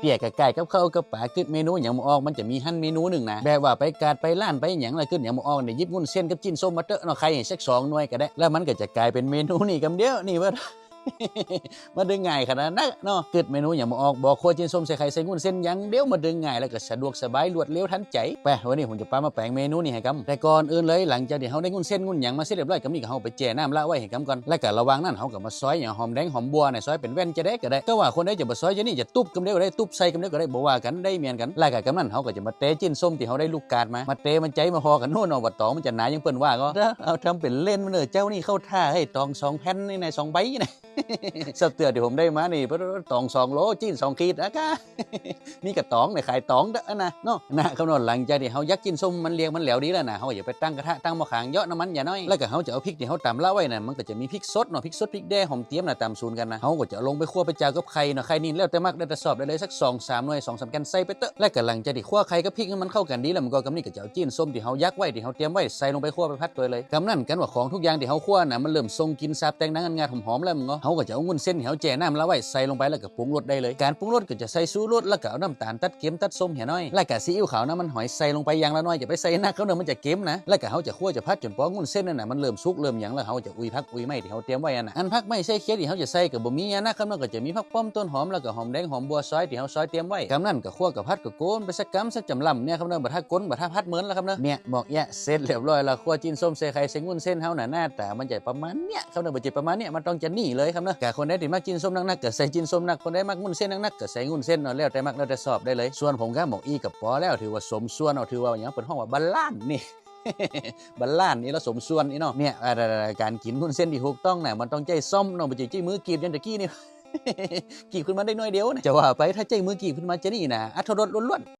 เปียกกับไก่กับข้าวกับปลาขึ้นเมนูอย่างหมออกมันจะมีหั่นเมนูหนึ่งนะแบบว่าไปกาดไปล้านไปอย่างอะไรขึ้นอย่างหมอออกเนี่ยยิบงุ่นเส้นกับจิ้นส้มมาเตอะเนาะใครเห็นสักสองหน่วยก็ได้ แล้วมันก็จะกลายเป็นเมนูนี่กำเดียวนี่ว่า มาดึงง่ายขนาดนั้นเนาะเกิดเมนูอย่างมาออกบอกครัวจิ้นส้มใส่ไข่ใส่งุ่นเส้นยังเดี๋ยวมาดึงง่ายแล้วก็สะดวกสบายรวดเร็วทันใจไปวันนี้ผมจะพามาแปลงเมนูนี่ให้กำแต่ก่อนอื่นเลยหลังจากที่เขาได้งุ่นเส้นงุ่นยังมาเสร็จเรียบร้อยก็มีกับเขาไปแจ่น้ำละไว้ให้กำก่อนแล้วก็ระวังนั้นเขาก็มาซอยอย่างหอมแดงหอมบัวเนี่ยซอยเป็นแว่นจะได้ก็ได้ก็ว่าคนได้จะมาซอยจะนี่จะตุบกำเดียวก็ได้ตุบใส่กำเดียวก็ได้บอกว่ากันได้เมียนกันแล้วก็กำนั้นเขาก็จะมาเตะจิ้นส้มที่เขาได้ลูกกาดมามาเตะมันใจมาพอกันโน่นเอาวัดตองมันจะหนายังเปิ้นว่าก็เอาทำเป็นเล่นมันเนอเจ้านี่เข้าท่าให้ตองสองแผ่นในสองใบนี่สับเตือที่ผมได้มานี่พระตองสองโลจีนสองขีดนะกะมีกระตองในขายตองเด้อนะเนาะนะคำนวณหลังจากที่เขายักกินส้มมันเลี้ยงมันเหลวดีแล้วนะเขาอย่าไปตั้งกระทะตั้งหม้อขางเยอะน้ำมันอย่าน้อยแล้วก็เขาจะเอาพริกที่เขาตำละไว้น่ะมันก็จะมีพริกสดเนาะพริกสดพริกแดงหอมเตี้ยมน่ะตำซูนกันนะเขาก็จะลงไปคั่วไปจ้ากับไข่เนาะไข่นี่แล้วแต่มักได้แต่สอบได้เลยสักสองสามหน่วยสองสามกันใส่ไปเตอะแล้วก็หลังจากที่คั่วไข่กับพริกมันเข้ากันดีแล้วมันก็กำนี่ก็จะเอาจีนส้มที่เขายักไว้ที่เขาเตรียมไว้ใส่ลงไปคั่วไปพัดตัวเลยกำนั่นกันว่าของทุกอย่างที่เขาคั่วน่ะมันเริ่มทรงกินซาบแตงนังงานหอมๆแล้วมึงก็เขาก็จะเอาเงุ่นเส้นเขาแจ่น้ำละไว้ใส่ลงไปแล้วก็ปรุงรสได้เลย การปรุงรสก็จะใส่ซูรสแล้วก็เอาน้ำตาลตัดเค็มตัดส้มเหี่ยน้อย แล้วก็ซีอิ๊วขาวน้ำมันหอยใส่ลงไปอย่างละน้อยอย่าไปใส่นักเขาเนอะมันจะเค็มนะ แล้วก็เขาจะคั่วจะพัดจนปองงุ่นเส้นนั่นน่ะมันเริ่มสุกเริ่มหยังแล้วเขาจะอุ้ยพักอุ้ยไม่ที่เขาเตรียมไว้อันน่ะอันพักไม่ใช่เคี้ยวที่เขาจะใส่กับบะหมี่อะนะครับมันก็จะมีผักป้อมต้นหอมแล้วก็หอมแดงหอมบัวซอยที่เขาซอยเตรียมไว้กำนั่นก็คั่วกับพัดกับโกนไปสักกำสักจำลำเนี่ยครับเนอะบัดถ้าก้นบัดถ้าพัดเหมือนแล้วครับเนอะเนี่ยบอกแยะเสร็จเรียบร้อยแล้วคั่วจิ้นส้มใส่ไข่ใส่งุ่นเส้นเขาหน่ะหน้าตามันจะประมาณเนี้ยครับเนอะบัดจะประมาณเนี้ยมันต้องจะนี่เลยครับเนอะแกะคนได้ที่มักจิ้นส้มนักๆก็ใส่จิ้นส้มนักคนได้มักงุ่นเส้นนักๆก็ใส่งุ่นเส้นเนาะแล้วแต่มักแล้วแต่สอบได้เลย ส่วนผมก็บอกอีกับปอแล้วถือว่าสมส่วนเอาถือว่าอย่างเป็นห้องว่าบาลานนี่บาลานนี่แล้วสมส่วนนี่เนาะเนี่ยการกินงุ่นเส้นที่ถูกต้องน่ะมันต้องใจซ่อมเนาะบ่ใช่ใจมือกีบยังตะกี้นี่กีบขึ้นมาได้น้อยเดียวนะจะว่าไปถ้าใจมือกีบขึ้นมาจะนี่นะอัธรสล้วน